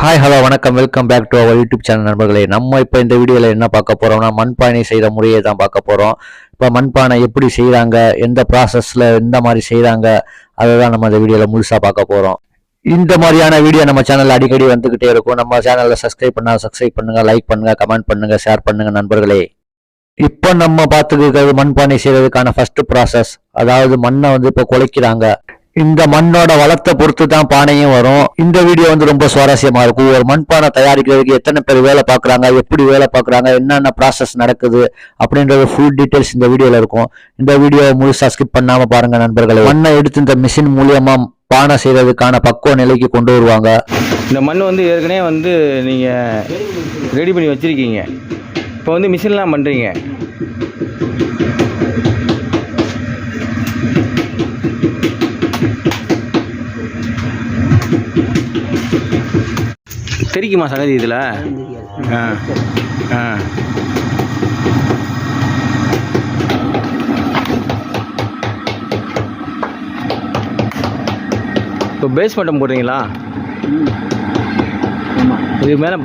Hi hello வணக்கம். Welcome back to our YouTube channel நண்பர்களே. நம்ம இப்போ இந்த வீடியோவில் என்ன பார்க்க போகிறோம்னா மண்பானை செய்கிற முறையை தான் பார்க்க போகிறோம் இப்போ மண்பானை எப்படி செய்கிறாங்க எந்த ப்ராசஸில் எந்த மாதிரி செய்கிறாங்க அதை தான் நம்ம இந்த வீடியோவில் முழுசாக பார்க்க போகிறோம் இந்த மாதிரியான வீடியோ நம்ம சேனல் அடிக்கடி வந்துக்கிட்டே இருக்கும். நம்ம சேனலில் சப்ஸ்கிரைப் பண்ணால் சப்ஸ்கிரைப் பண்ணுங்கள் லைக் பண்ணுங்கள் கமெண்ட் பண்ணுங்கள் ஷேர் பண்ணுங்கள் நண்பர்களே. இப்போ நம்ம பார்த்துக்கிறது மண்பானை செய்கிறதுக்கான ஃபஸ்ட்டு ப்ராசஸ் அதாவது மண்ணை வந்து இப்போ குலைக்கிறாங்க. இந்த மண்ணோட வளத்தை பொறுத்து தான் பானையும் வரும். இந்த வீடியோ வந்து ரொம்ப சுவாரஸ்யமா இருக்கும். ஒரு மண்பானை தயாரிக்கிறதுக்கு எத்தனை பேர் வேலை பார்க்குறாங்க எப்படி வேலை பார்க்குறாங்க என்னென்ன ப்ராசஸ் நடக்குது அப்படின்றது ஃபுல் டீட்டெயில்ஸ் இந்த வீடியோவில் இருக்கும். இந்த வீடியோ முழுசாக ஸ்கிப் பண்ணாம பாருங்க நண்பர்களை. மண்ணை எடுத்து இந்த மிஷின் மூலியமா பானை செய்யறதுக்கான பக்குவ நிலைக்கு கொண்டு வருவாங்க. இந்த மண் வந்து ஏற்கனவே வந்து நீங்கள் ரெடி பண்ணி வச்சுருக்கீங்க. இப்போ வந்து மிஷின்லாம் பண்ணுறீங்க தெரிக்குமா சகதி இதில்? ஆ ஆ. இப்போ பேஸ் மட்டும் போடுறீங்களா? இது மேலே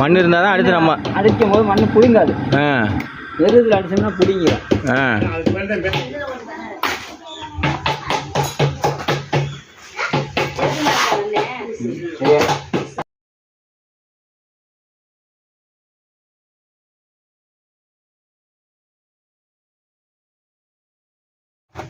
மண் இருந்தால் தான் அடுத்து நம்ம அடிக்கும் போது மண்ணு புடுங்காது ஆ. எருதுல அடிச்சோம்னா புடிங்கிடும் ஆ.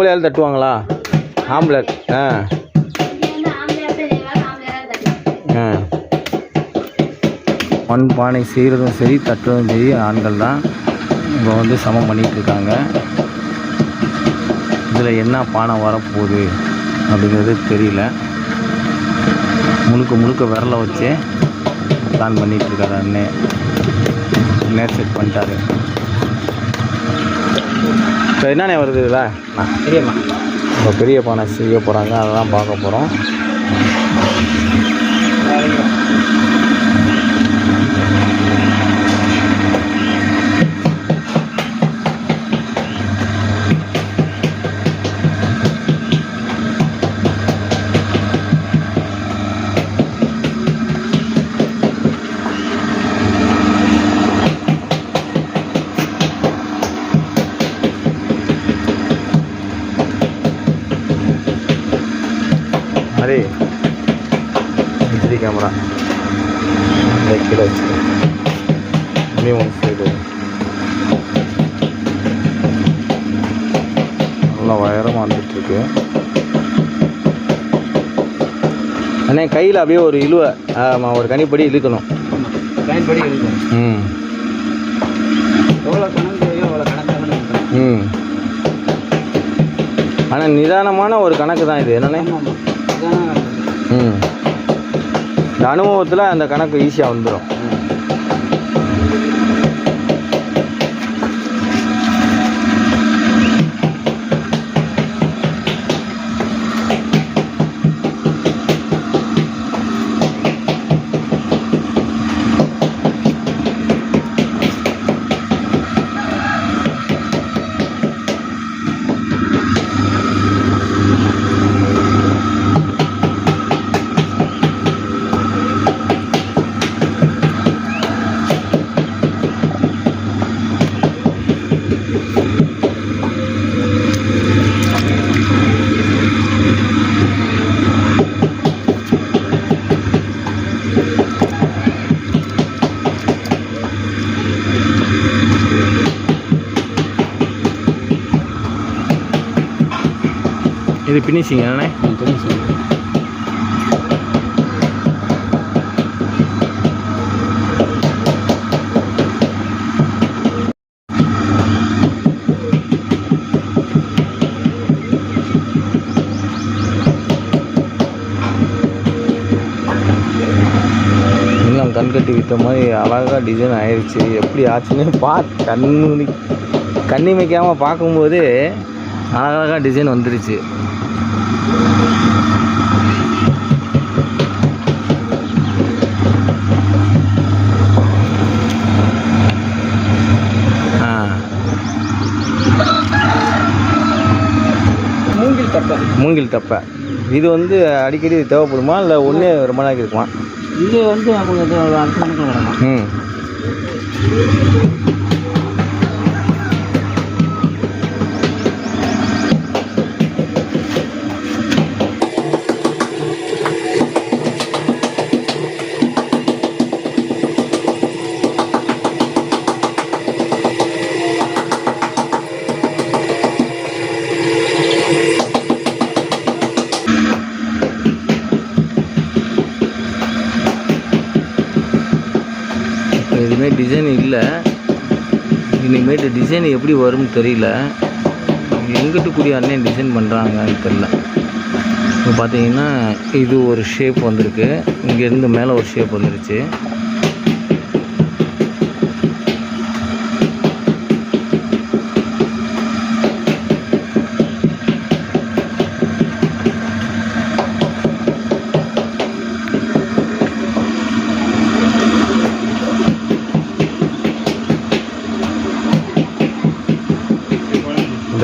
பொம்பளையால் தட்டுவாங்களா? ஆம்பளை ஆ. ஆ. மண் பானை செய்கிறதும் சரி தட்டுறதும் சரி ஆண்கள் தான் இப்போ வந்து சமம் பண்ணிகிட்டு இருக்காங்க. இதில் என்ன பானை வரப்போகுது அப்படிங்கிறது தெரியல. முழுக்க முழுக்க விரலை வச்சு பிளான் பண்ணிகிட்ருக்காரு அண்ணே. நேர் செட் பண்ணிட்டாரு. இப்போ என்னண்ணே வருது இதில்? தெரியுமா இப்போ பெரிய பானை செய்ய போகிறாங்க அதெல்லாம் பார்க்க போகிறோம். கீழே வச்சுக்கோ. இன்னும் ஒன் சைடு நல்லா உயரமாக வந்துட்டுருக்கு. அண்ணே கையில் அப்படியே ஒரு இழுவை. ஆமாம் ஒரு கனிப்படி இழுக்கணும். பயன்படி இருக்கும் ம். எவ்வளோ கணக்கு கணக்காக இருக்கணும் ம். ஆனால் நிதானமான ஒரு கணக்கு தான் இது. என்னண்ணே? ம். இந்த அனுபவத்தில் அந்த கணக்கு ஈஸியாக வந்துடும் இது பினிஷிங் அண்ணே படம் கண்கட்டி விட்ட மாதிரி அழகாக டிசைன் ஆயிடுச்சு எப்படி ஆச்சுன்னு பார்த்து கண்ணு கண்ணிமைக்காமல் பார்க்கும்போது அழகழகாக டிசைன் வந்துடுச்சு மூங்கில் தப்பை. இது வந்து அடிக்கடி தேவைப்படுமா? இல்லை ஒன்றே ரொம்ப நாளைக்கு இருக்குமா? இது வந்து ம். டிசைன் எப்படி வரும்னு தெரியல. எங்கிட்ட கூடிய அண்ணன் டிசைன் பண்ணுறாங்கன்னு தெரில இப்போ பார்த்தீங்கன்னா இது ஒரு ஷேப் வந்திருக்கு. இங்கேருந்து மேலே ஒரு ஷேப் வந்துருச்சு.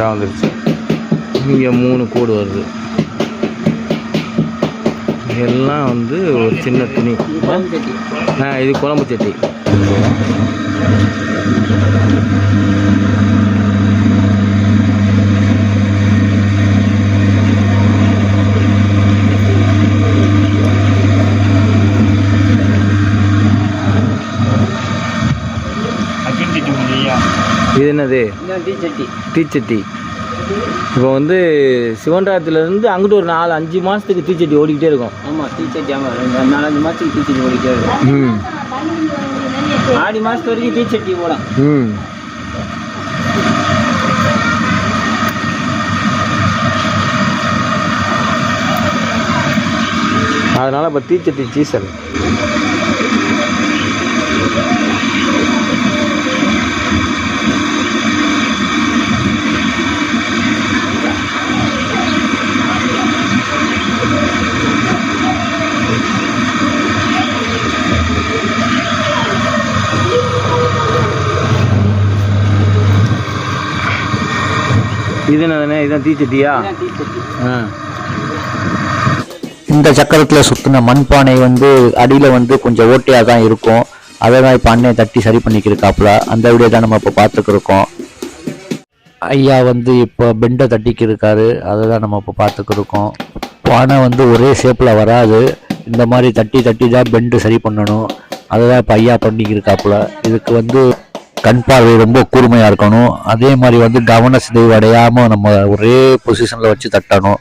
இதாக வந்துருச்சு இங்கே மூணு கோடு வருது. எல்லாம் வந்து ஒரு சின்ன துணி. ஆ இது குழம்பு சட்டி. இது என்னது? இந்த டீ சட்டி. தீச்சட்டி இப்போ வந்து சிவன்ராத்திரிலேருந்து அங்கிட்டு ஒரு நாலு அஞ்சு மாதத்துக்கு தீச்சட்டி ஓடிக்கிட்டே இருக்கும். ஆமாம் டீ சட்டி ஆமாம் நாலஞ்சு மாதத்துக்கு டீ சட்டி ஓடிட்டே இருக்கும். ம். ஆடி மாதத்து வரைக்கும் டீ சட்டி ஓடும் ம். அதனால் இப்போ தீச்சட்டி சீசன் இது என்னதுண்ணே? இதுதான் தீச்சட்டியா? ஆ. இந்த சக்கரத்தில் சுற்றின மண்பானை வந்து அடியில் வந்து கொஞ்சம் ஓட்டையாக தான் இருக்கும். அதை தான் இப்போ அண்ணன் தட்டி சரி பண்ணிக்கிருக்காப்புல. அந்த வீடியோ தான் நம்ம இப்போ பார்த்துக்கிருக்கோம். ஐயா வந்து இப்போ பெண்டை தட்டிக்கு இருக்காரு அதை தான் நம்ம இப்போ பார்த்துக்கிருக்கோம். பானை வந்து ஒரே ஷேப்பில் வராது. இந்த மாதிரி தட்டி தட்டி தான் பெண்டு சரி பண்ணணும். அதை தான் இப்போ ஐயா பண்ணிக்கிருக்காப்புல. இதுக்கு வந்து கண் பார்வை ரொம்ப கூர்மையாக இருக்கணும். அதே மாதிரி வந்து கவன சிதைவு அடையாமல் நம்ம ஒரே பொசிஷனில் வச்சு தட்டணும்.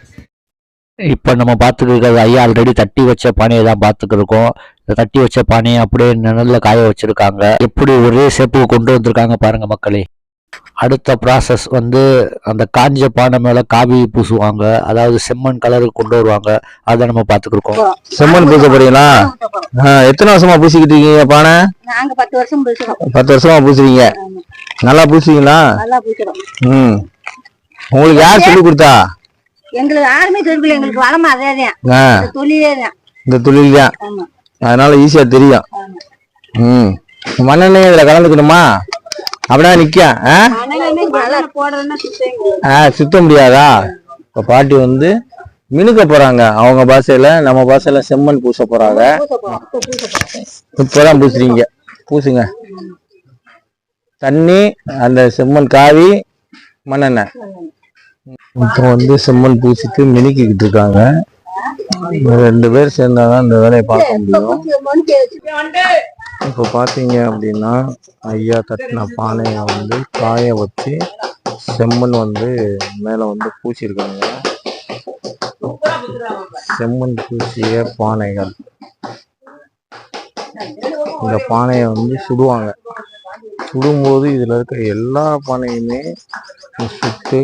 இப்போ நம்ம பார்த்துக்கிறது ஐயா ஆல்ரெடி தட்டி வச்ச பானையை தான் பார்த்துக்கிருக்கோம் இந்த தட்டி வச்ச பானையை அப்படியே நிழல்ல காய வச்சுருக்காங்க. எப்படி ஒரே ஷேப்புக்கு கொண்டு வந்திருக்காங்க பாருங்கள் மக்களே. அடுத்த ப்ராசஸ் வந்து அந்த காஞ்ச பானை மேலே காவி பூசுவாங்க. அதாவது செம்மண் கலருக்கு கொண்டு வருவாங்க. அதை நம்ம பார்த்துக்கிருக்கோம். செம்மண் பூச போறீங்களா எத்தனை வருஷமா பூசிக்கிட்டு இருக்கீங்க பானை? பத்து வருஷம் பூசுறோம். பத்து வருஷமா பூசுறீங்க. நல்லா பூசுவீங்களா? நல்லா பூசுறோம். ம். உங்களுக்கு யார் சொல்லி கொடுத்தா? எங்களுக்கு யாருமே தெரியல எங்களுக்கு வளமா அதே தான் தொழிலே தான் இந்த தொழில் தான் ஆமா. அதனால ஈஸியா தெரியும். ம். மண்ணெண்ணெய் இதுல கலந்துக்கணுமா? அப்படியே நிக்க ஆ? சுத்த முடியாதா? இப்ப பாட்டி வந்து மினுக்க போறாங்க. அவங்க பாஷையில நம்ம பாஷையில செம்மண் பூச போறாங்க. இப்பதான் பூசுறீங்க. பூசுங்க. தண்ணி அந்த செம்மண் காவி மண்ணெண்ணெய். இப்போ வந்து செம்மண் பூசிட்டு மினுக்கிக்கிட்டு இருக்காங்க. ரெண்டு பேர் சேர்ந்தாதான் இந்த வேலையை பார்க்க முடியும். இப்போ பார்த்தீங்க அப்படின்னா ஐயா தட்டின பானையை வந்து காய வச்சு செம்மண் வந்து மேலே வந்து பூசியிருக்காங்க. செம்மண் பூசிய பானைகள். இந்த பானையை வந்து சுடுவாங்க. சுடும்போது இதில் இருக்கிற எல்லா பானையுமே சுட்டு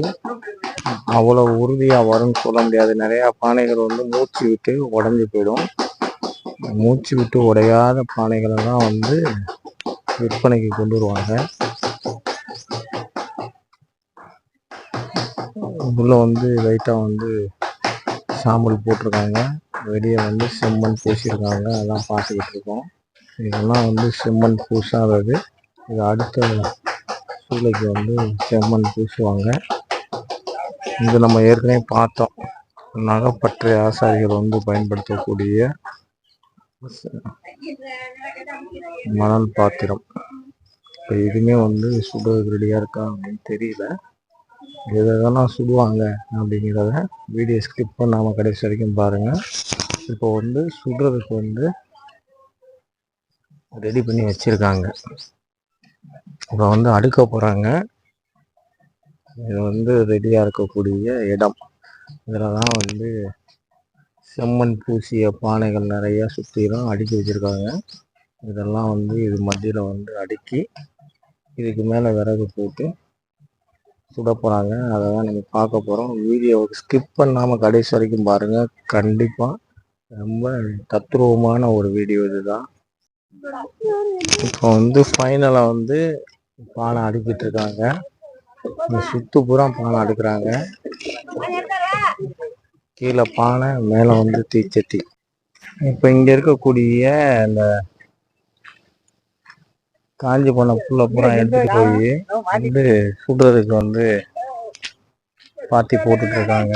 அவ்வளோ உறுதியாக வரும்னு சொல்ல முடியாது. நிறையா பானைகள் வந்து மூச்சு விட்டு உடஞ்சி போயிடும். மூச்சு விட்டு உடையாத பானைகளை தான் வந்து விற்பனைக்கு கொண்டு வருவாங்க. உள்ள வந்து லைட்டாக வந்து சாம்பல் போட்டிருக்காங்க. வெளியே வந்து செம்மண் பூசியிருக்காங்க. அதெல்லாம் பார்த்துக்கிட்டு இருக்கோம். இதெல்லாம் வந்து செம்மண் பூசாதது. இது அடுத்த சூளைக்கு வந்து செம்மண் பூசுவாங்க. இது நம்ம ஏற்கனவே பார்த்தோம். நகைப்பற்றை ஆசாரிகள் வந்து பயன்படுத்தக்கூடிய மணல் பாத்திரம். இப்போ இதுவுமே வந்து சுடுறதுக்கு ரெடியாக இருக்கா அப்படின்னு தெரியல. எதெல்லாம் சுடுவாங்க அப்படிங்கிறத வீடியோ ஸ்கிப் பண்ணாமல் கடைசி வரைக்கும் பாருங்கள் இப்போ வந்து சுடுறதுக்கு வந்து ரெடி பண்ணி வச்சுருக்காங்க. இப்போ வந்து அடுக்க போகிறாங்க இது வந்து ரெடியாக இருக்கக்கூடிய இடம். இதில் தான் வந்து செம்மண் பூசிய பானைகள் நிறைய சுற்றிலும் அடுக்கி வச்சுருக்காங்க. இதெல்லாம் வந்து இது மத்தியில் வந்து அடுக்கி இதுக்கு மேலே விறகு போட்டு சுட போகிறாங்க அதை தான் நீங்கள் பார்க்க போகிறோம் வீடியோ ஸ்கிப் பண்ணாமல் கடைசி வரைக்கும் பாருங்கள் கண்டிப்பாக ரொம்ப தத்ரூபமான ஒரு வீடியோ இதுதான். இப்போ வந்து ஃபைனலாக வந்து பானை அடுக்கிட்டு இருக்காங்க. சுற்றுப்புறம் சுத்து பூரா பானை அடுக்கிறாங்க. கீழே பானை மேலே வந்து தீச்சட்டி. இப்போ இங்கே இருக்கக்கூடிய இந்த காஞ்சி போன புல்ல பூரா எடுத்துட்டு போய் வந்து சுடுறதுக்கு வந்து பாத்தி போட்டுட்டு இருக்காங்க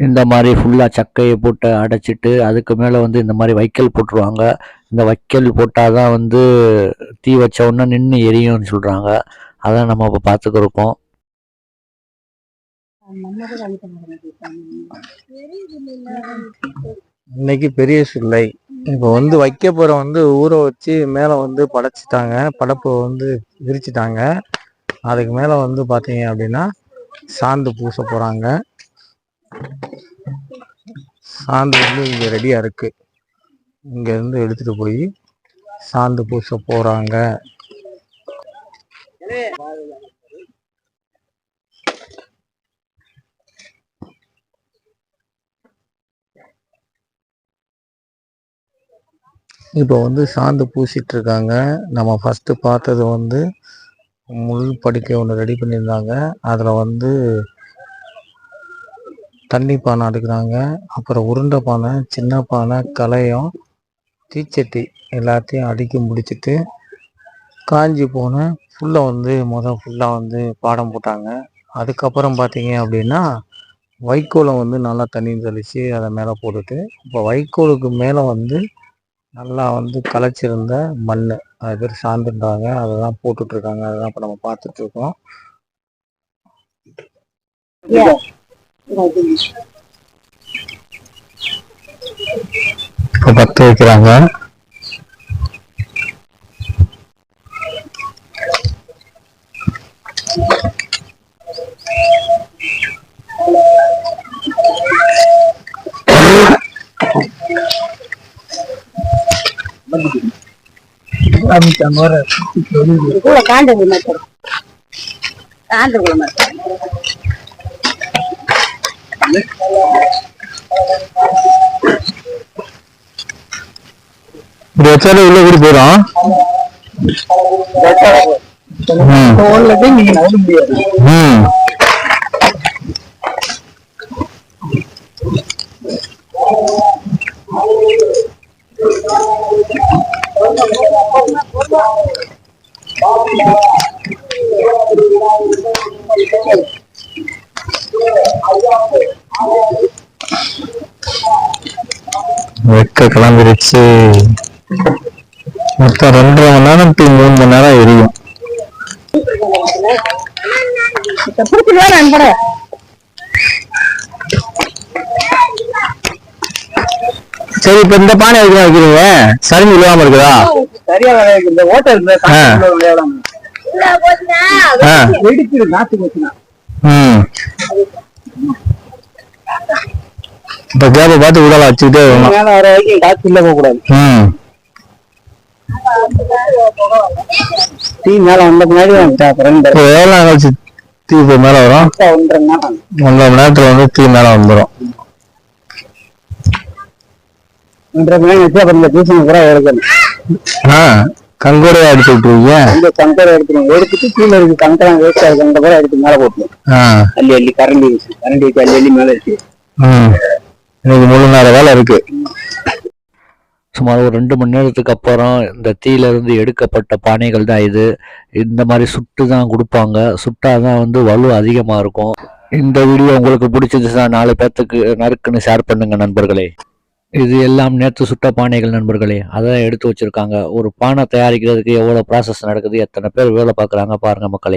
இந்த மாதிரி ஃபுல்லாக சக்கையை போட்டு அடைச்சிட்டு அதுக்கு மேலே வந்து இந்த மாதிரி வைக்கல் போட்டுருவாங்க. இந்த வைக்கல் போட்டால் தான் வந்து தீ வச்ச உடனே நின்று எரியும்னு சொல்கிறாங்க அதான் நம்ம இப்போ பார்த்துக்கிருக்கோம். இன்னைக்கு பெரிய சில்லை இப்போ வந்து வைக்க போற வந்து ஊற வச்சு மேலே வந்து படைச்சிட்டாங்க. படப்பு வந்து விரிச்சிட்டாங்க. அதுக்கு மேலே வந்து பார்த்தீங்க அப்படின்னா சாந்து பூச போகிறாங்க சாந்து வந்து இங்க ரெடியா இருக்கு. இங்க இருந்து எடுத்துட்டு போய் சாந்து பூச போறாங்க. இப்போ வந்து சாந்து பூசிட்டு இருக்காங்க. நம்ம ஃபர்ஸ்ட் பார்த்தது வந்து முள் படுக்கை ஒன்று ரெடி பண்ணியிருந்தாங்க. அதில் வந்து தண்ணி பானை அடுக்குறாங்க அப்புறம் உருண்டை பானை சின்ன பானை கலையம் தீச்சட்டி எல்லாத்தையும் அடுக்கி முடிச்சிட்டு காஞ்சி போன ஃபுல்லாக வந்து மொதல் ஃபுல்லாக வந்து பாடம் போட்டாங்க. அதுக்கப்புறம் பார்த்தீங்க அப்படின்னா வைக்கோலை வந்து நல்லா தண்ணி தெளித்து அதை மேலே போட்டுட்டு இப்போ வைக்கோலுக்கு மேலே வந்து நல்லா வந்து களைச்சிருந்த மண் அது பேர் சாந்துன்றாங்க அதெல்லாம் போட்டுட்ருக்காங்க அதெல்லாம் இப்போ நம்ம பார்த்துட்ருக்கோம் Yeah. இப்போ பற்ற வைக்கிறாங்க. கூட காண்டது மாட்டோம். காண்டு இப்படி வச்சாலே உள்ள கூடி போயிடும் ம். வெக்க கிளம்பிருச்சு. மொத்தம் ரெண்டரை மணி நேரம் to மூணு மணி நேரம் எரியும். சரி இப்ப இந்த பானை எதுக்கு வைக்கிறீங்க? சரிஞ்சு விழுவாம இருக்குதா? சரியா. இந்த ஓட்டை இருந்தா ஆ. காட்டுக்குள்ள விளையாடாம. உள்ள போச்சுன்னா ஆ வெடிக்குது நாத்து போச்சுன்னா ம் இப்ப கேப்ப பார்த்து உடலை வச்சுக்கிட்டே வரணும். மேல வர வரைக்கும் காத்து உள்ள போக கூடாது. ம். டீ மேல வந்த முன்னாடி ரெண்டு இப்போ எவ்வளவு நேரம் கழிச்சு தீ இப்போ மேல வரும்? ஒன்றரை நேரம். ஒன்றரை மணி நேரத்துல வந்து தீ மேல வந்துடும் ஒன்றரை மணி நேரம் வச்சு அப்புறம் இந்த பீசனை கூட எடுக்கணும். ஆ கங்கோடையா எடுத்து விட்டுருவீங்க இந்த கங்கரை எடுத்துரும் எடுத்துட்டு கீழே இருக்கு கங்கரம் வேஸ்ட் ஆகுது. கூட எடுத்து மேல போட்டுரும் ஆ. அள்ளி அள்ளி கரண்டி கரண்டி வச்சு அள்ளி அள்ளி மேல ம். இன்னைக்கு முழு நேர வேலை இருக்கு. சுமார் ஒரு ரெண்டு மணி நேரத்துக்கு அப்புறம் இந்த தீயிலிருந்து எடுக்கப்பட்ட பானைகள் தான் இது. இந்த மாதிரி சுட்டு தான் கொடுப்பாங்க. சுட்டாதான் வந்து வலு அதிகமாக இருக்கும். இந்த வீடியோ உங்களுக்கு பிடிச்சிருந்துச்சுன்னா நாலு பேர்த்துக்கு நறுக்குன்னு ஷேர் பண்ணுங்க நண்பர்களே. இது எல்லாம் நேற்று சுட்ட பானைகள் நண்பர்களே. அதான் எடுத்து வச்சிருக்காங்க. ஒரு பானை தயாரிக்கிறதுக்கு எவ்வளோ ப்ராசஸ் நடக்குது? எத்தனை பேர் வேலை பார்க்குறாங்க பாருங்கள் மக்களே.